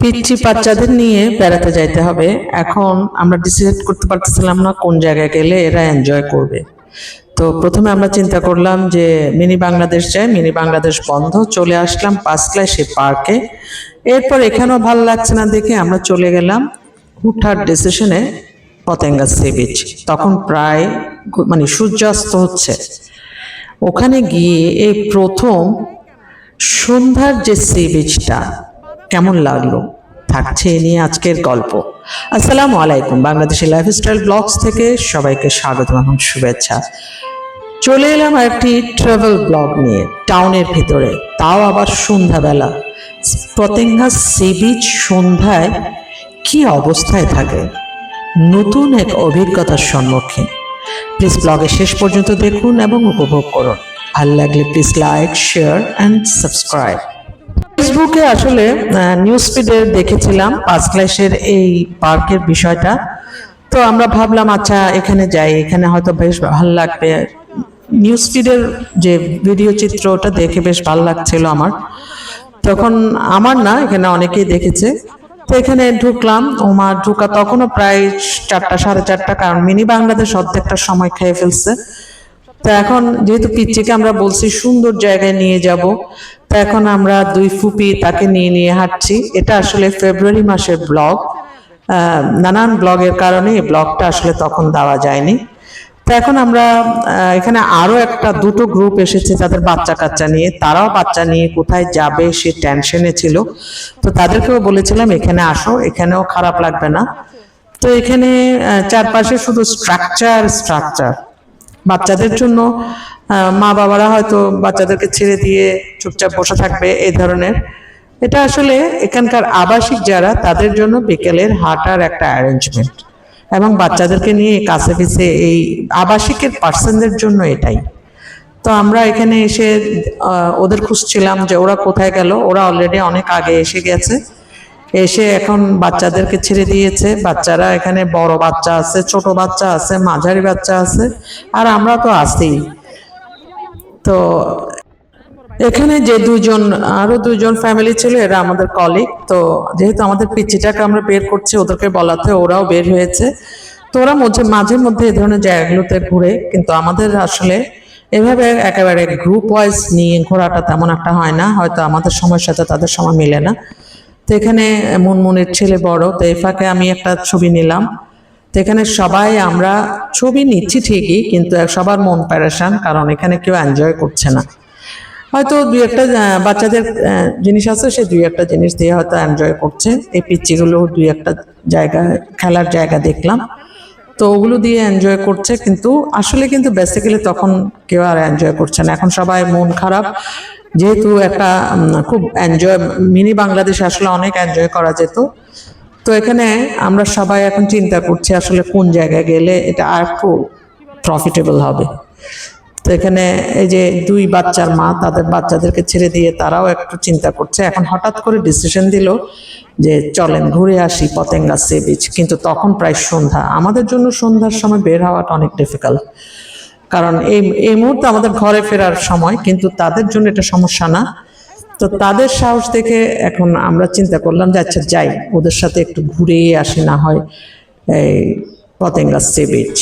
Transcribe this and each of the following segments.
পিচ্ছি বাচ্চাদের নিয়ে বেড়াতে যাইতে হবে। এখন আমরা ডিসাইড করতে পারতেছিলাম না কোন জায়গায় গেলে এরা এনজয় করবে। তো প্রথমে আমরা চিন্তা করলাম যে মিনি বাংলাদেশ যাই, মিনি বাংলাদেশ বন্ধ, চলে আসলাম পাঁচলায় সে পার্কে এরপর এখানেও ভালো লাগছে না দেখে আমরা চলে গেলাম হুঠার ডিসিশনে পতেঙ্গা সি বিচ তখন প্রায় মানে সূর্যাস্ত হচ্ছে। ওখানে গিয়ে এই প্রথম সন্ধ্যার যে সি বিচটা কেমন লাগল? থাকছে এ নিয়ে আজকের গল্প। আসসালামু আলাইকুম। বাংলাদেশি লাইফস্টাইল ব্লগস থেকে সবাইকে স্বাগত এবং শুভেচ্ছা। চলে এলাম একটি ট্রাভেল ব্লগ নিয়ে টাউনের ভিতরে। তাও আবার সন্ধ্যাবেলা। পতেঙ্গা সি বিচ সন্ধ্যায় কি অবস্থায় থাকে? নতুন এক অভিজ্ঞতার সম্মুখীন। প্লিজ ব্লগে শেষ পর্যন্ত দেখুন এবং উপভোগ করুন। ভালো লাগলে please like share and subscribe ফেসবুকে আসলে নিউজ ফিডে দেখেছিলাম পাঁচ ক্লাসের এই পার্কের বিষয়টা। তো আমরা ভাবলাম আচ্ছা এখানে যাই, এখানে হয়তো বেশ ভালো লাগবে। নিউজ ফিডের যে ভিডিও চিত্র, ওটা দেখে বেশ ভালো লাগছিল আমার। তখন আমার না, এখানে অনেকেই দেখেছে। তো এখানে ঢুকলাম ওমার ঢুকা তখনও প্রায় চারটা, সাড়ে চারটা, কারণ মিনি বাংলাদেশ অর্ধেকটা সময় খেয়ে ফেলছে। তো এখন যেহেতু পিচ্চিকে আমরা বলছি সুন্দর জায়গায় নিয়ে যাব, তা এখন আমরা দুই ফুপি তাকে নিয়ে নিয়ে হাঁটছি। এটা আসলে ফেব্রুয়ারি মাসের ব্লগ। নানান ব্লগের কারণে এই ব্লগটা আসলে তখন দেওয়া যায়নি। তো এখন আমরা এখানে আরও একটা দুটো গ্রুপ এসেছে তাদের বাচ্চা কাচ্চা নিয়ে। তারাও বাচ্চা নিয়ে কোথায় যাবে সে টেনশনে ছিল। তো তাদেরকেও বলেছিলাম, এখানে আসো, এখানেও খারাপ লাগবে না। তো এখানে চারপাশে শুধু স্ট্রাকচার স্ট্রাকচার বাচ্চাদের জন্য মা বাবারা হয়তো বাচ্চাদেরকে ছেড়ে দিয়ে চুপচাপ বসে থাকবে এই ধরনের। এটা আসলে এখানকার আবাসিক যারা তাদের জন্য বিকেলের হাঁটার একটা অ্যারেঞ্জমেন্ট এবং বাচ্চাদেরকে নিয়ে কাছে পিছে এই আবাসিকের পার্সনদের জন্য এটাই। তো আমরা এখানে এসে ওদের খুঁজছিলাম যে ওরা কোথায় গেল। ওরা অলরেডি অনেক আগে এসে গেছে। এসে এখন বাচ্চাদেরকে ছেড়ে দিয়েছে। বাচ্চারা এখানে বড় বাচ্চা আছে, ছোট বাচ্চা আছে, মাঝারি বাচ্চা আছে, আর আমরা তো আছি। তো এখানে যে দুইজন, আরও দুইজন ফ্যামিলি ছিল, এরা আমাদের কলিগ তো যেহেতু আমাদের পিচ্চিটাকে আমরা বের করছি, ওদেরকে বলাতে ওরাও বের হয়েছে। তো ওরা মধ্যে, মাঝে মধ্যে এই ধরনের জায়গাগুলোতে ঘুরে, কিন্তু আমাদের আসলে এভাবে একেবারে গ্রুপ ওয়াইজ নিয়ে ঘোরাটা তেমন একটা হয় না। হয়তো আমাদের সময়ের সাথে তাদের সময় মিলে না। তো এখানে মুনমুনের ছেলে বড়, তো এফাকে ফাঁকে আমি একটা ছবি নিলাম। তো এখানে সবাই আমরা ছবি নিচ্ছি ঠিকই, কিন্তু সবার মন প্যারেশান, কারণ এখানে কেউ এনজয় করছে না। হয়তো দুই একটা বাচ্চাদের জিনিস আছে, সে দুই একটা জিনিস দিয়ে হয়তো এনজয় করছে। এই পিচিগুলো দুই একটা জায়গা, খেলার জায়গা দেখলাম। তো ওগুলো দিয়ে এনজয় করছে, কিন্তু আসলে কিন্তু বেসিক্যালি তখন কেউ আর এনজয় করছে না। এখন সবাই মন খারাপ। যেহেতু একটা খুব এনজয় মিনি বাংলাদেশে আসলে অনেক এনজয় করা যেত। তো এখানে আমরা সবাই এখন চিন্তা করছি আসলে কোন জায়গায় গেলে এটা আর একটু প্রফিটেবল হবে। তো এখানে এই যে দুই বাচ্চার মা, তাদের বাচ্চাদেরকে ছেড়ে দিয়ে তারাও একটু চিন্তা করছে। এখন হঠাৎ করে ডিসিশন দিল যে চলেন ঘুরে আসি পতেঙ্গা সে বিচ কিন্তু তখন প্রায় সন্ধ্যা। আমাদের জন্য সন্ধ্যার সময় বের হওয়াটা অনেক ডিফিকাল্ট কারণ এই এই মুহূর্তে আমাদের ঘরে ফেরার সময়, কিন্তু তাদের জন্য এটা সমস্যা না। তো তাদের সাহস দেখে এখন আমরা চিন্তা করলাম যে আচ্ছা যাই, ওদের সাথে একটু ঘুরে আসি না হয় এই পতেঙ্গা সে বিচ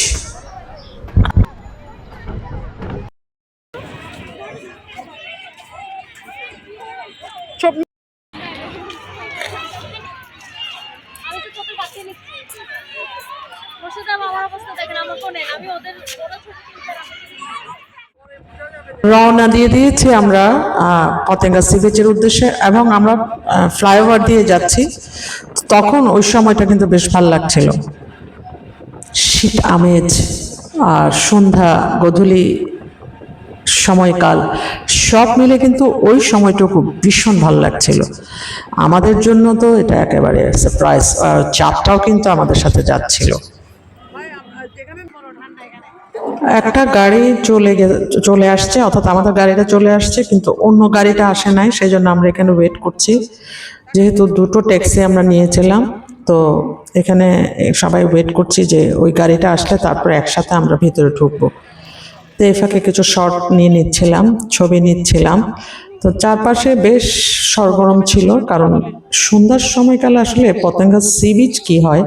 আমি তো ছোট বাচ্চা নিচ্ছি বসে যাব আমার অবস্থা দেখেন আমার ফোনে আমি ওদের ওরা ছবি তুলতে রওনা দিয়ে দিয়েছি আমরা পতেঙ্গা সি বিচের উদ্দেশ্যে এবং আমরা ফ্লাইওভার দিয়ে যাচ্ছি। তখন ওই সময়টা কিন্তু বেশ ভালো লাগছিল। শীত, আমেজ আর সন্ধ্যা, গধূলি সময়কাল সব মিলে কিন্তু ওই সময়টুকু ভীষণ ভালো লাগছিল। আমাদের জন্য তো এটা একেবারে সারপ্রাইজ চাপটাও কিন্তু আমাদের সাথে যাচ্ছিল। একটা গাড়ি চলে চলে আসছে, অর্থাৎ আমাদের গাড়িটা চলে আসছে, কিন্তু অন্য গাড়িটা আসে নাই সেই জন্য আমরা এখানে ওয়েট করছি। যেহেতু দুটো ট্যাক্সি আমরা নিয়েছিলাম, তো এখানে সবাই ওয়েট করছি যে ওই গাড়িটা আসলে তারপরে একসাথে আমরা ভিতরে ঢুকবো। তো এই ফাঁকে কিছু শর্ট নিয়ে নিচ্ছিলাম, ছবি নিচ্ছিলাম। তো চারপাশে বেশ সরগরম ছিল, কারণ সন্ধ্যার সময়কালে আসলে পতেঙ্গা সি বিচ কী হয়?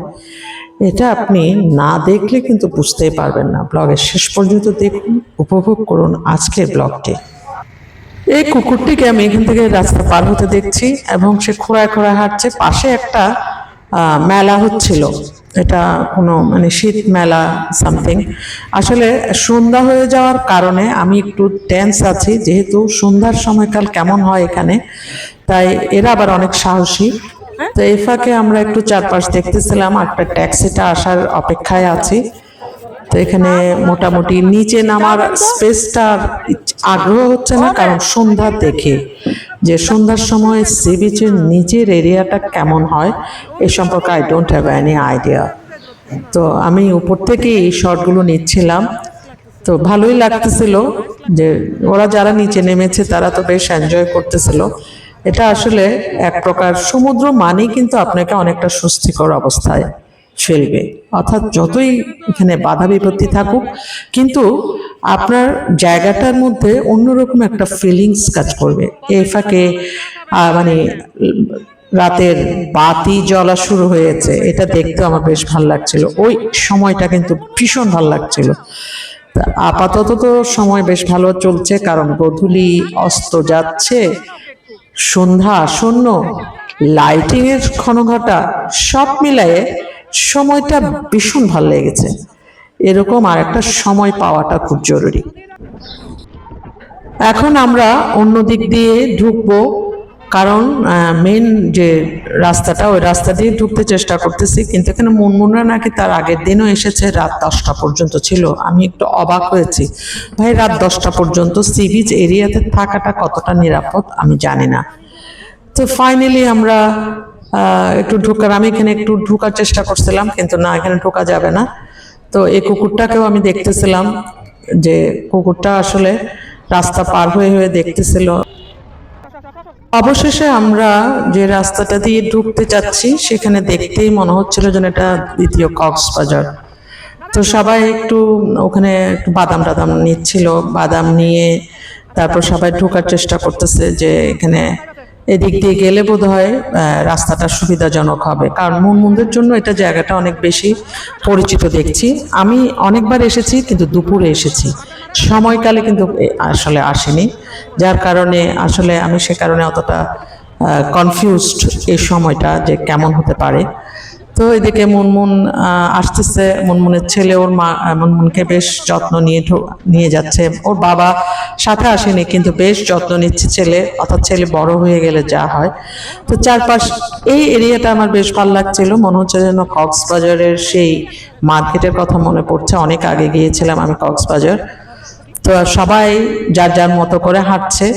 এটা আপনি না দেখলে কিন্তু বুঝতেই পারবেন না। ব্লগের শেষ পর্যন্ত দেখুন, উপভোগ করুন আজকের ব্লগটি। এই কুকুরটিকে আমি এখান থেকে রাস্তা পার হতে দেখছি এবং সে খোঁড়ায় খোঁড়ায় হাঁটছে। পাশে একটা মেলা হচ্ছিল। এটা কোনো মানে শীত মেলা সামথিং। আসলে সন্ধ্যা হয়ে যাওয়ার কারণে আমি একটু টেন্স আছি, যেহেতু সন্ধ্যার সময়কাল কেমন হয় এখানে, তাই এরা আবার অনেক সাহসী। তো এই ফাঁকে আমরা একটু চারপাশ দেখতেছিলাম একটা ট্যাক্সিটা আসার অপেক্ষায় আছি। তো এখানে মোটামুটি নিচে নামার স্পেসটার আগ্রহ হচ্ছে না, কারণ সন্ধ্যা দেখে। যে সন্ধ্যার সময় সি বিচের নিচের এরিয়াটা কেমন হয়, এ সম্পর্কে I don't have any idea তো আমি উপর থেকে এই শটগুলো নিচ্ছিলাম। তো ভালোই লাগতেছিল যে ওরা যারা নিচে নেমেছে, তারা তো বেশ এনজয় করতেছিল। এটা আসলে এক প্রকার সমুদ্র মানেই কিন্তু আপনাকে অনেকটা স্বস্তিকর অবস্থায় ফেলবে। অর্থাৎ যতই এখানে বাধা বিপত্তি থাকুক, কিন্তু আপনার জায়গাটার মধ্যে অন্যরকম একটা ফিলিংস কাজ করবে। এই ফাঁকে মানে রাতের বাতি জ্বলা শুরু হয়েছে, এটা দেখতে আমার বেশ ভালো লাগছিল। ওই সময়টা কিন্তু ভীষণ ভালো লাগছিল। আপাতত তো সময় বেশ ভালো চলছে, কারণ গধূলি অস্ত যাচ্ছে সন্ধ্যা আসন্ন লাইটিং এর ক্ষণঘটা সব মিলায়ে সময়টা ভীষণ ভালো লেগেছে। এরকম আর একটা সময় পাওয়াটা খুব জরুরি। এখন আমরা অন্য দিক দিয়ে ঢুকবো। কারণ মেন যে রাস্তাটা, ওই রাস্তা দিয়ে ঢুকতে চেষ্টা করতেছি, কিন্তু এখানে মুনমুনরা নাকি তার আগের দিনও এসেছে, রাত দশটা পর্যন্ত ছিল। আমি একটু অবাক হয়েছি। ভাই, রাত দশটা পর্যন্ত সি বিচ এরিয়াতে থাকাটা কতটা নিরাপদ, আমি জানি না। তো ফাইনালি আমরা একটু ঢোকার, আমি এখানে একটু ঢোকার চেষ্টা করছিলাম, কিন্তু না, এখানে ঢোকা যাবে না। তো এই কুকুরটাকেও আমি দেখতেছিলাম, যে কুকুরটা আসলে রাস্তা পার হয়ে হয়ে দেখতেছিল। অবশেষে আমরা যে রাস্তাটা দিয়ে ঢুকতে যাচ্ছি সেখানে দেখতেই মনে হচ্ছিল যেন এটা দ্বিতীয় কক্সবাজার। তো সবাই একটু ওখানে একটু বাদাম টাদাম নিচ্ছিল, বাদাম নিয়ে তারপর সবাই ঢোকার চেষ্টা করতেছে যে এখানে এদিক দিয়ে গেলে বোধ হয় রাস্তাটা সুবিধাজনক হবে। কারণ মুনমুনদের জন্য এটা জায়গাটা অনেক বেশি পরিচিত দেখছি। আমি অনেকবার এসেছি, কিন্তু দুপুরে এসেছি। সময়কালে কিন্তু আসলে আসেনি। যার কারণে আসলে আমি সে কারণে অতটা কনফিউজড এই সময়টা যে কেমন হতে পারে। তো এদিকে মুনমুন আসতেছে। মুনমুনের ছেলে, ওর মা মুনমুনকে বেশ যত্ন নিয়ে নিয়ে যাচ্ছে। ওর বাবা সাথে আসেনি, কিন্তু বেশ যত্ন নিচ্ছে ছেলে, অর্থাৎ ছেলে বড় হয়ে গেলে যা হয়। তো চারপাশ, এই এরিয়াটা আমার বেশ ভালো লাগছিল। মনে হচ্ছে যেন কক্সবাজারের সেই মার্কেটের কথা মনে পড়ছে। অনেক আগে গিয়েছিলাম আমি কক্সবাজার। তো সবাই যার যার মতো করে হাঁটছে।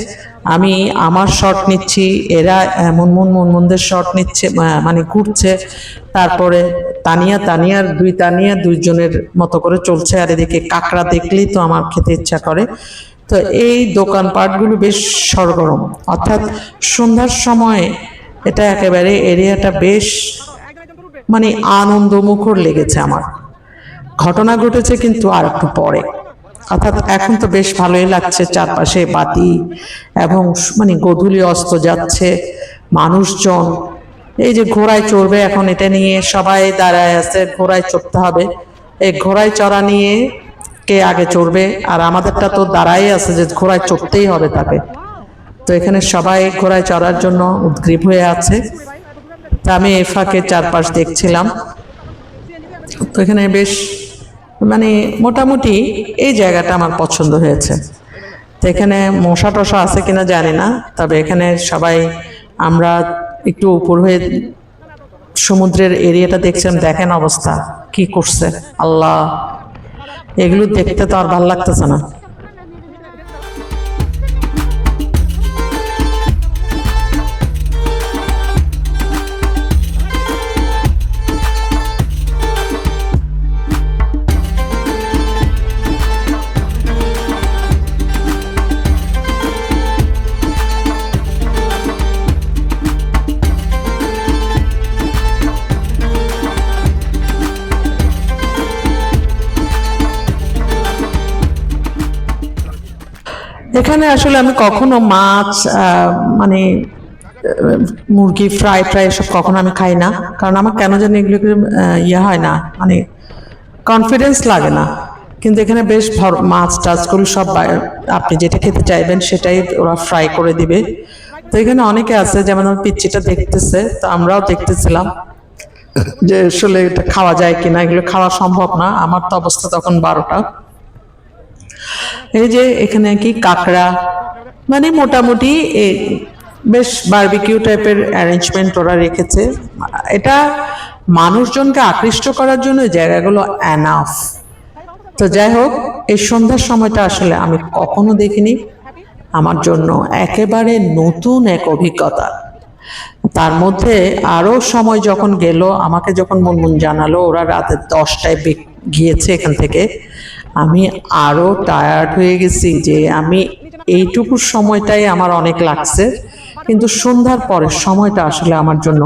আমি আমার শট নিচ্ছি, এরা মুনমুন, মুনমুনদের শট নিচ্ছে মানে ঘুরছে। তারপরে তানিয়া, তানিয়ার, দুই তানিয়া দুইজনের মতো করে চলছে। আর এদিকে কাঁকড়া দেখলেই তো আমার খেতে ইচ্ছা করে। তো এই দোকানপাটগুলো বেশ সরগরম। অর্থাৎ সন্ধ্যার সময় এটা একেবারে এরিয়াটা বেশ মানে আনন্দমুখর লেগেছে আমার। ঘটনা ঘটেছে কিন্তু আর একটু পরে। অর্থাৎ এখন তো বেশ ভালোই লাগছে চারপাশে বাতি এবং মানে গধূলি অস্ত যাচ্ছে, মানুষজন। এই যে ঘোড়ায় চড়বে এখন এটা নিয়ে সবাই দাঁড়ায় আছে, ঘোড়ায় চড়তে হবে। এই ঘোড়ায় চড়া নিয়ে কে আগে চড়বে? আর আমাদেরটা তো দাঁড়াই আছে যে ঘোড়ায় চড়তেই হবে তাকে। তো এখানে সবাই ঘোড়ায় চড়ার জন্য উদ্গ্রীব হয়ে আছে। তা আমি ফাঁকে চারপাশ দেখছিলাম। তো এখানে বেশ মানে মোটামুটি এই জায়গাটা আমার পছন্দ হয়েছে। তো এখানে মশা টশা আছে কিনা জানি না, তবে এখানে সবাই আমরা একটু উপর হয়ে সমুদ্রের এরিয়াটা দেখছিলাম, দেখেন অবস্থা, কি করছে, আল্লাহ। এগুলো দেখতে তো আর ভালো লাগতেছে না। এখানে আসলে আমি কখনো মাছ মানে মুরগি, ফ্রাই ফ্রাই এসব কখনো আমি খাই না। কারণ আমার কেন জানি এগুলো ইয়ে হয় না মানে কনফিডেন্স লাগে না। কিন্তু এখানে বেশ মাছ টাছগুলো সব আপনি যেটা খেতে চাইবেন সেটাই ওরা ফ্রাই করে দিবে। তো এখানে অনেকে আছে, যেমন আমার পিচ্চিটা দেখতেছে, তো আমরাও দেখতেছিলাম যে আসলে এটা খাওয়া যায় কিনা, এগুলো খাওয়া সম্ভব না। আমার তো অবস্থা তখন বারোটা। এই যে এখানে কি কাঁকড়া মানে মোটামুটি বেশ বারবিকিউ টাইপের অ্যারেঞ্জমেন্ট ওরা রেখেছে। এটা মানুষজনকে আকৃষ্ট করার জন্য জায়গাগুলো অ্যানাফ তো যাই হোক, এই সন্ধ্যার সময়টা আসলে আমি কখনো দেখিনি। আমার জন্য একেবারে নতুন এক অভিজ্ঞতা। তার মধ্যে আরও সময় যখন গেল, আমাকে যখন মুনমুন জানালো, ওরা রাতে দশটায় গিয়েছে এখান থেকে। আমি আরও টায়ার্ড হয়ে গেছি যে আমি এইটুকু সময়টাই আমার অনেক লাগছে। কিন্তু সন্ধ্যার পরের সময়টা আসলে আমার জন্য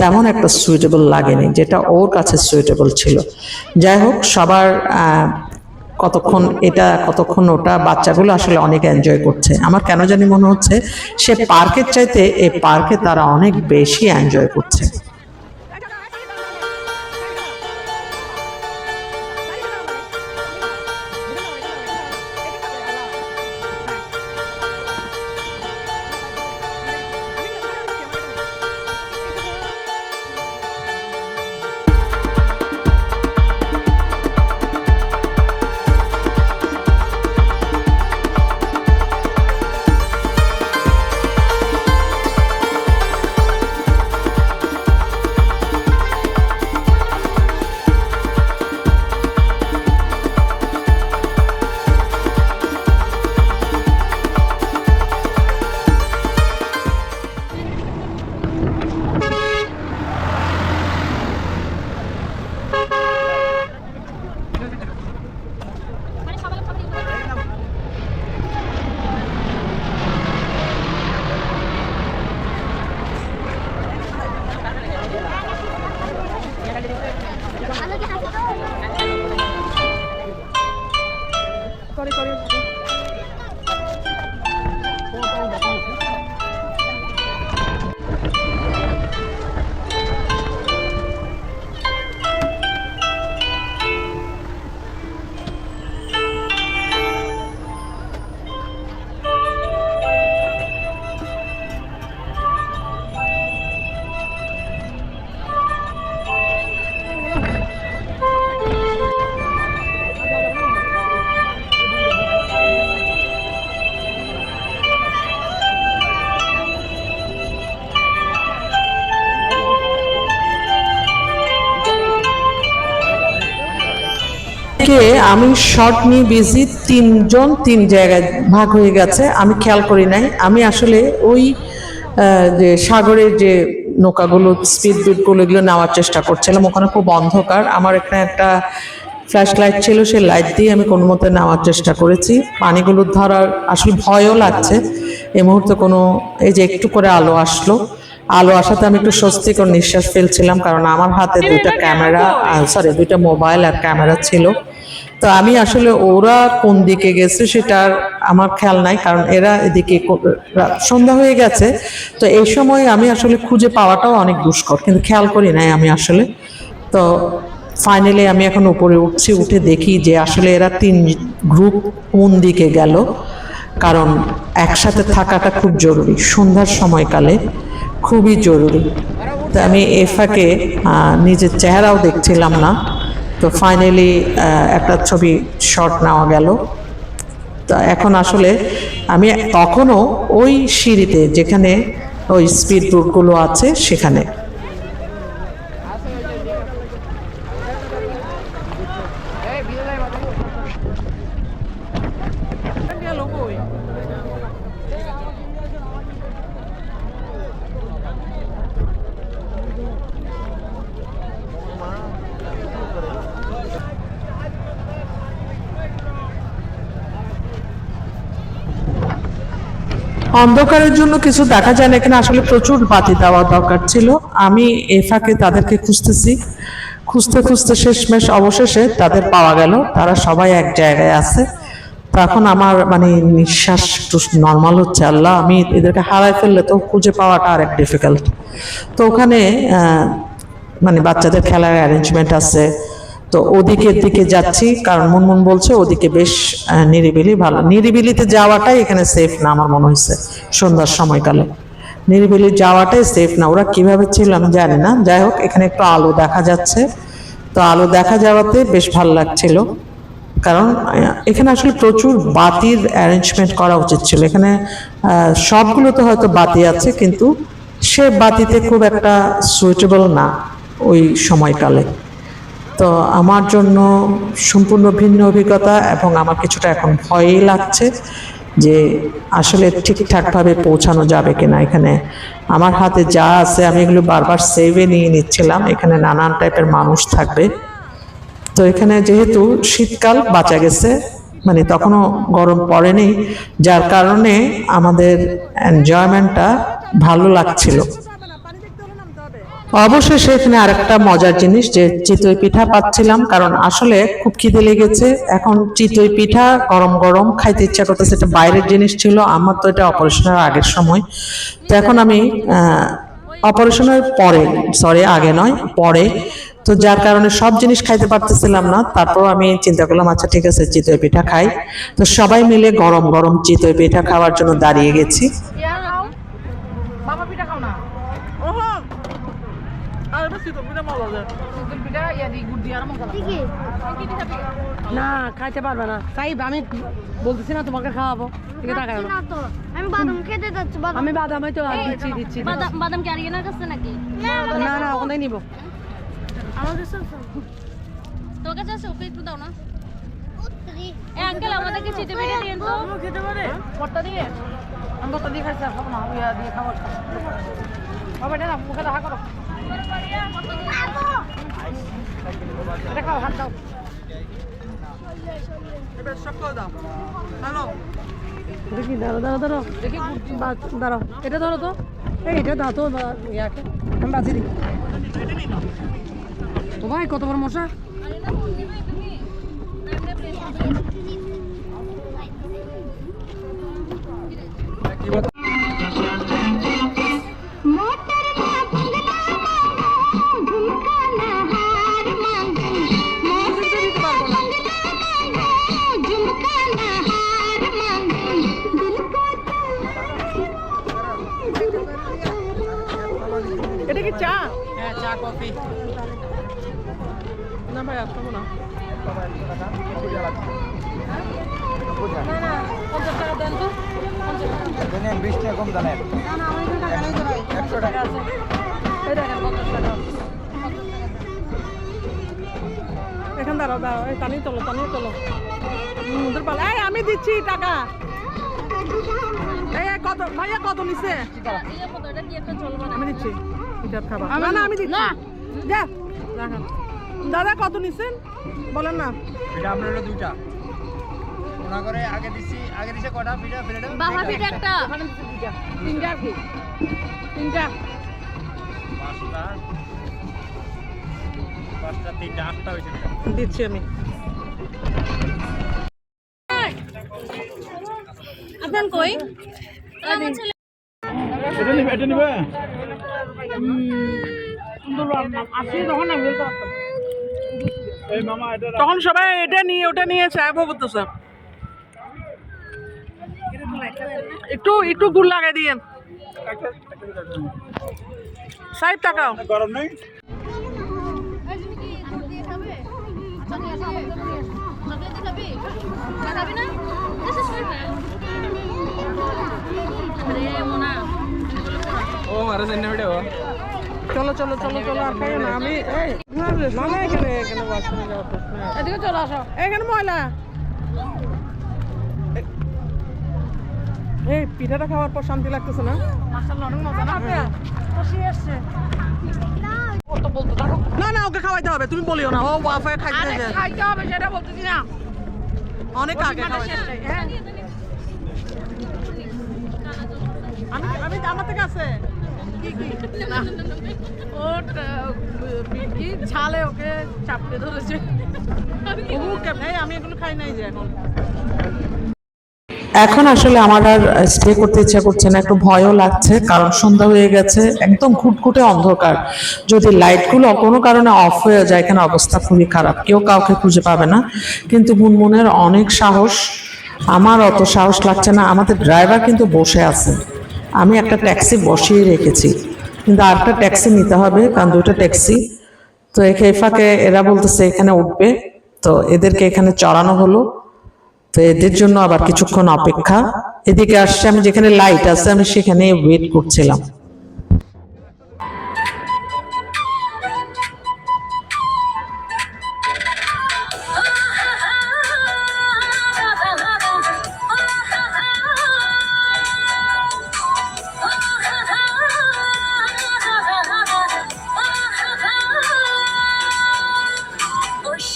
তেমন একটা সুইটেবল লাগেনি, যেটা ওর কাছে সুইটেবল ছিল। যাই হোক, সবার কতক্ষণ এটা, কতক্ষণ ওটা, বাচ্চাগুলো আসলে অনেক এনজয় করছে। আমার কেন জানি মনে হচ্ছে, সে পার্কের চাইতে এই পার্কে তারা অনেক বেশি এনজয় করছে। কে আমি শর্ট নিয়ে বিজি তিনজন তিন জায়গায় ভাগ হয়ে গেছে আমি খেয়াল করি নাই। আমি আসলে ওই যে সাগরের যে নৌকাগুলো স্পিড বিটগুলো এগুলো নেওয়ার চেষ্টা করছিলাম। ওখানে খুব অন্ধকার। আমার এখানে একটা ফ্ল্যাশ লাইট ছিল সেই লাইট দিয়ে আমি কোনো মতে নেওয়ার চেষ্টা করেছি। পানিগুলো ধরার আসলে ভয়ও লাগছে। এই মুহূর্তে কোনো এই যে একটু করে আলো আসলো। আলো আসাতে আমি একটু স্বস্তিকর নিঃশ্বাস ফেলছিলাম কারণ আমার হাতে দুইটা ক্যামেরা সরি দুইটা মোবাইল আর ক্যামেরা ছিল। তো আমি আসলে ওরা কোন দিকে গেছে সেটা আমার খেয়াল নাই, কারণ এরা এদিকে সন্ধ্যা হয়ে গেছে। তো এই সময় আমি আসলে খুঁজে পাওয়াটাও অনেক দুষ্কর, কিন্তু খেয়াল করি নাই আমি আসলে। তো ফাইনালি আমি এখন উপরে উঠছি, উঠে দেখি যে আসলে এরা তিন গ্রুপ কোন দিকে গেল। কারণ একসাথে থাকাটা খুব জরুরি, সন্ধ্যার সময়কালে খুবই জরুরি। তো আমি এফাকে নিজের চেহারাও দেখছিলাম না। তো ফাইনালি একটা ছবি শট নেওয়া গেল। তা এখন আসলে আমি তখনও ওই সিঁড়িতে যেখানে ওই স্পিড বোটগুলো আছে সেখানে। অন্ধকারের জন্য কিছু দেখা যায় না, এখানে আসলে প্রচুর বাতি দেওয়া দরকার ছিল। আমি এ ফাঁকে তাদেরকে খুঁজতেছি। খুঁজতে খুঁজতে শেষমেশ, অবশেষে তাদের পাওয়া গেল। তারা সবাই এক জায়গায় আছে। তখন আমার মানে নিঃশ্বাস একটু নর্মাল হচ্ছে, আল্লাহ, আমি এদেরকে হারাই ফেললে তো খুঁজে পাওয়াটা আরেক ডিফিকাল্ট তো ওখানে মানে বাচ্চাদের খেলার অ্যারেঞ্জমেন্ট আছে। তো ওদিকের দিকে যাচ্ছি কারণ মুনমুন বলছে ওদিকে বেশ নিরিবিলি ভালো। নিরিবিলিতে যাওয়াটাই এখানে সেফ না আমার মনে হয়েছে সন্ধ্যার সময়কালে। নিরিবিলি যাওয়াটাই সেফ না। ওরা কীভাবে ছিল আমি জানি না। যাই হোক এখানে একটু আলো দেখা যাচ্ছে। তো আলো দেখা যাওয়াতে বেশ ভালো লাগছিল। কারণ এখানে আসলে প্রচুর বাতির অ্যারেঞ্জমেন্ট করা উচিত ছিল। এখানে সবগুলোতে হয়তো বাতি আছে কিন্তু সে বাতিতে খুব একটা সুইটেবল না ওই সময়কালে। তো আমার জন্য সম্পূর্ণ ভিন্ন অভিজ্ঞতা এবং আমার কিছুটা এখন ভয়ই লাগছে যে আসলে ঠিকঠাকভাবে পৌঁছানো যাবে কিনা। এখানে আমার হাতে যা আছে আমি এগুলো বারবার সেভে নিয়ে নিচ্ছিলাম। এখানে নানান টাইপের মানুষ থাকবে। তো এখানে যেহেতু শীতকাল বাঁচা গেছে মানে তখনও গরম পড়েনি, যার কারণে আমাদের এনজয়মেন্টটা ভালো লাগছিল। অবশেষে এখানে আরেকটা মজার জিনিস, যে চিতই পিঠা পাচ্ছিলাম, কারণ আসলে খুব খিদে লেগেছে। এখন চিতই পিঠা গরম গরম খাইতে ইচ্ছা করতেছে, এটা বাইরের জিনিস ছিল, আমার তো এটা অপারেশনের আগের সময়। তো এখন আমি অপারেশনের পরে সরি আগে নয়, পরে। তো যার কারণে সব জিনিস খাইতে পারতেছিলাম না, তারপর আমি চিন্তা করলাম আচ্ছা ঠিক আছে, চিতই পিঠা খাই। তো সবাই মিলে গরম গরম চিতই পিঠা খাওয়ার জন্য দাঁড়িয়ে গেছি ইয়া খাও বাবা পিঠা খাও না ওহো আর বেশি তো পিঠা মজা যায় চিতল পিঠা ইয়া দি গুড় দিয়ে আর মজা লাগে না। খাইতে পারবে না। সাইব আমি বলতেছি না তোমাকে খাওয়াবো ঠিক টাকা না তো। আমি বাদাম খেতে যাচ্ছি আমি দিচ্ছি দিচ্ছি বাদাম বাদাম কি আরিয়ানার কাছে নাকি? না না ওখানে নিব। আমার কাছে তোর কাছে আছে? ওকে একটু দাও না। এ আঙ্কেল আমাদেরকে চিটে পিঠে দিন তো? খেতে পারে। ভর্তা দিয়ে? আমি ভর্তা দিয়ে খাইছি খাব না দিয়ে খাব। বাবা না মুখে দেখা করো। হাত দাও। দেখি দাঁড়ো দাঁড়ো দাঁড়ো দেখি দাঁড়াও। এটা ধরো তো। এই এটা দাও তো ইয়াকে। আমি বাজি দিই। ও ভাই কত বড় মশা? এটা কি চা? হ্যাঁ চা কফি। না ভাই আর খাব না। না, না, পঞ্চাশ টাকা দেন তো। বিশ টাকা কম জানেন না, না, আমার এখানে। একশো টাকা। আছে। দাঁড়াও দাঁড়াও এই তোলো টানি তোলো। হুম, ওদের পালা। এই আমি দিচ্ছি টাকা। এই কত ভাইয়া কত নিছে? মতো এটা কি একটা চলবে না। আমি দিচ্ছি। খাবার। না না আমি দিচ্ছি। যা। রাখা। দাদা কত নিছেন বলেন না। এটা আপনার হলো দুইটা। ওনা করে আগে দিছি আগে দিছে কটা পিঠা বাবা পিঠে একটা। ওখানে দিচ্ছি দুইটা। তিনটা কি। তিনটা। পাঁচটা। পাঁচটা তিনটা আটটা হয়েছে দিচ্ছি আমি। আপনার কই? এটা নিবে এটা নিবে। তখন আমি বলতে পারতাম। এই মামা এটা তখন সবাই এটা নিয়ে ওটা নিয়ে চায় করতেছে একটু একটু গুড় লাগাই দিয়ে। ষাট টাকাও গরম নেই? ও মারা জানি ভিডিও চলো চলো চলো চলো আর না আমি এই মানে এখানে এখানে ওয়াশরুমে যাওয়ার প্রশ্ন এদিকে চলো আসো। এখানে ময়লা। এই পিঠাটা খাওয়ার পর শান্তি লাগতেছে না? না? না না ওকে খাওয়াইতে হবে তুমি বলিও না ও ওয়াফায় খাইতে খাইতে হবে সেটা বলতেছি না। অনেক আগে হ্যাঁ। আমি আমি আমার থেকে আছে। ওকে চাপড়ে ধরেছে? আমি এগুলো খাই নাই যে এখন। এখন আসলে আমার আর স্টে করতে ইচ্ছা করছে না, একটু ভয়ও লাগছে, কারণ সন্ধ্যা হয়ে গেছে, একদম ঘুটঘুটে অন্ধকার। যদি লাইটগুলো কোনো কারণে অফ হয়ে যায় এখানে অবস্থা খুবই খারাপ? কেউ কাউকে খুঁজে পাবে না। কিন্তু মুনমুনের অনেক সাহস, আমার অত সাহস লাগছে না, আমাদের ড্রাইভার কিন্তু বসে আছে। আমি একটা ট্যাক্সি বসিয়ে রেখেছি। কিন্তু আরেকটা ট্যাক্সি নিতে হবে, কারণ দুটো ট্যাক্সি। তো এই ফাঁকে এরা বলতেছে, এখানে উঠবে। তো এদেরকে এখানে চড়ানো হলো। তো এদের জন্য আবার কিছুক্ষণ অপেক্ষা। এদিকে আসছে, আমি যেখানে লাইট আছে, আমি সেখানে ওয়েট করছিলাম।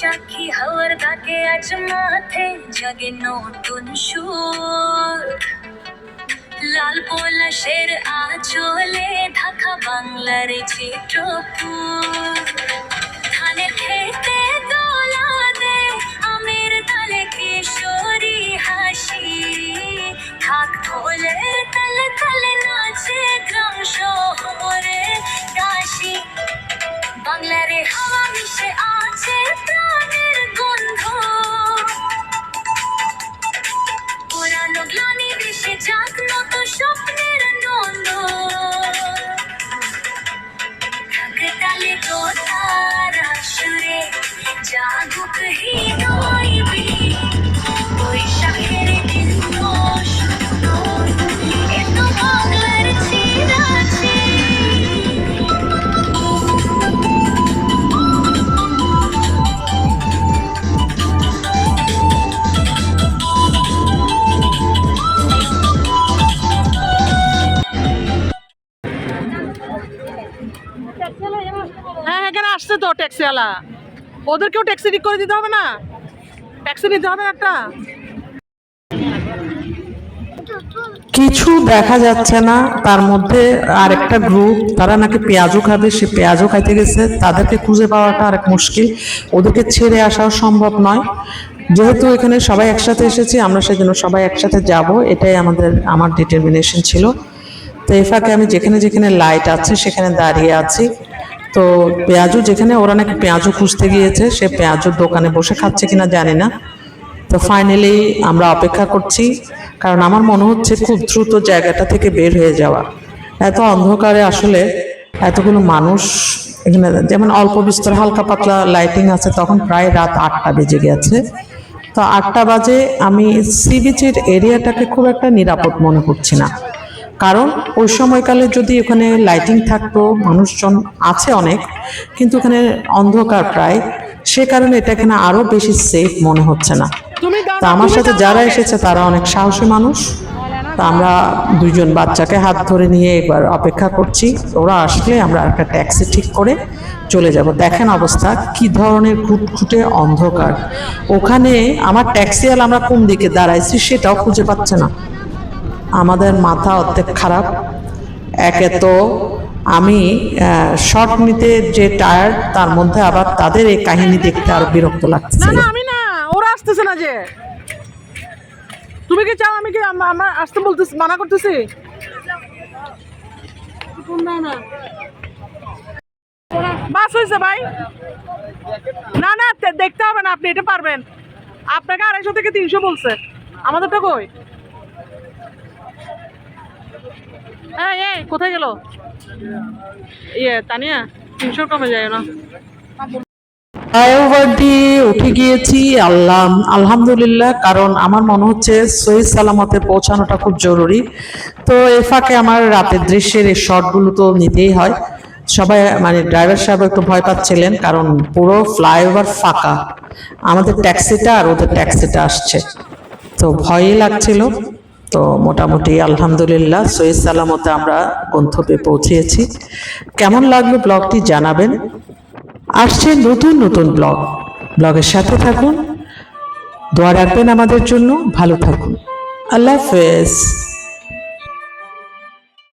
বৈশাখী হাওয়ার ডাকে আজ মাথে জাগে নতুন সুর। লাল পলাশের আঁচলে ঢাকা বাংলার চিত্রপুর ধানের খেতে দোলা দে, আমের তালে কিশোরী হাসি। থাক ঢোলের তালে তালে নাচে গ্রাম শহরে কাশি বাংলারে হাওয়া মিশে আছে হ্যাঁ এখানে আসছে তো ট্যাক্সিওয়ালা। ওদেরকেও ট্যাক্সি ঠিক করে দিতে হবে না? ট্যাক্সি নিতে হবে একটা? কিছু দেখা যাচ্ছে না, তার মধ্যে আরেকটা গ্রুপ তারা নাকি পেঁয়াজও খাবে, সে পেঁয়াজও খাইতে গেছে। তাদেরকে খুঁজে পাওয়াটা আরেক মুশকিল। ওদেরকে ছেড়ে আসাও সম্ভব নয়। যেহেতু এখানে সবাই একসাথে এসেছি, আমরা সেজন্য সবাই একসাথে যাব। এটাই আমাদের, আমার ডিটারমিনেশন ছিল। তো এই ফাঁকে আমি যেখানে যেখানে লাইট আছে, সেখানে দাঁড়িয়ে আছি। তো পেঁয়াজু যেখানে ওরা নাকি পেঁয়াজু খুঁজতে গিয়েছে, সে পেঁয়াজুর দোকানে বসে খাচ্ছে কিনা জানি না। তো ফাইনালি আমরা অপেক্ষা করছি, কারণ আমার মনে হচ্ছে খুব দ্রুত জায়গাটা থেকে বের হয়ে যাওয়া। এত অন্ধকারে আসলে এতগুলো মানুষ এখানে, যেমন অল্প বিস্তর হালকা পাতলা লাইটিং আছে, তখন প্রায় রাত আটটা বেজে গেছে। তো আটটা বাজে আমি সি বিচের এরিয়াটাকে খুব একটা নিরাপদ মনে করছি না। কারণ ওই সময়কালে যদি ওখানে লাইটিং থাকতো মানুষজন আছে অনেক কিন্তু ওখানে অন্ধকার প্রায়। সে কারণে এটা এখানে আরও বেশি সেফ মনে হচ্ছে না। তা আমার সাথে যারা এসেছে তারা অনেক সাহসী মানুষ। তা আমরা দুইজন বাচ্চাকে হাত ধরে নিয়ে এবার অপেক্ষা করছি। ওরা আসলে আমরা একটা ট্যাক্সি ঠিক করে চলে যাব। দেখেন অবস্থা কি ধরনের খুঁটখুটে অন্ধকার। ওখানে আমার ট্যাক্সিওয়ালা আমরা কোন দিকে দাঁড়াইছি সেটাও খুঁজে পাচ্ছে না। আমাদের মাথা অর্ধেক খারাপ। একে তো আমি শর্ট নিতে যে টায়ার তার মধ্যে আবার তাদের এই কাহিনী দেখতে আরও বিরক্ত না লাগছে। না আমি না, ওরা আসতেছে না যে। তুমি কি চাও আমি কি আমার আসতে বলতেছি, মানা করতেছি? বাস হয়েছে ভাই। না না দেখতে হবে না আপনি, এটা পারবেন। আপনাকে আড়াইশো থেকে তিনশো বলছে। আমাদেরটা কই? কোথায় গেল? ইয়ে তানিয়া কমে যায় না। ফ্লাইওভার দিয়ে উঠে গিয়েছি, আল্লাহ আলহামদুলিল্লাহ, কারণ আমার মনে হচ্ছে সহি সালামতে পৌঁছানোটা খুব জরুরি। তো এ ফাঁকে আমার রাতের দৃশ্যের এই শটগুলো তো নিতেই হয়। সবাই মানে ড্রাইভার সাহেব একটু ভয় পাচ্ছিলেন, কারণ পুরো ফ্লাইওভার ফাঁকা। আমাদের ট্যাক্সিটা আর ওদের ট্যাক্সিটা আসছে। তো ভয়ই লাগছিল। তো মোটামুটি আলহামদুলিল্লাহ, সৈয়দ সালামতে আমরা গন্তব্যে পৌঁছেছি। কেমন লাগল ব্লগটি জানাবেন। আসছে নতুন নতুন ব্লগ। ব্লগের সাথে থাকুন। দোয়া রাখবেন আমাদের জন্য। ভালো থাকুন। আল্লাহ হাফেজ।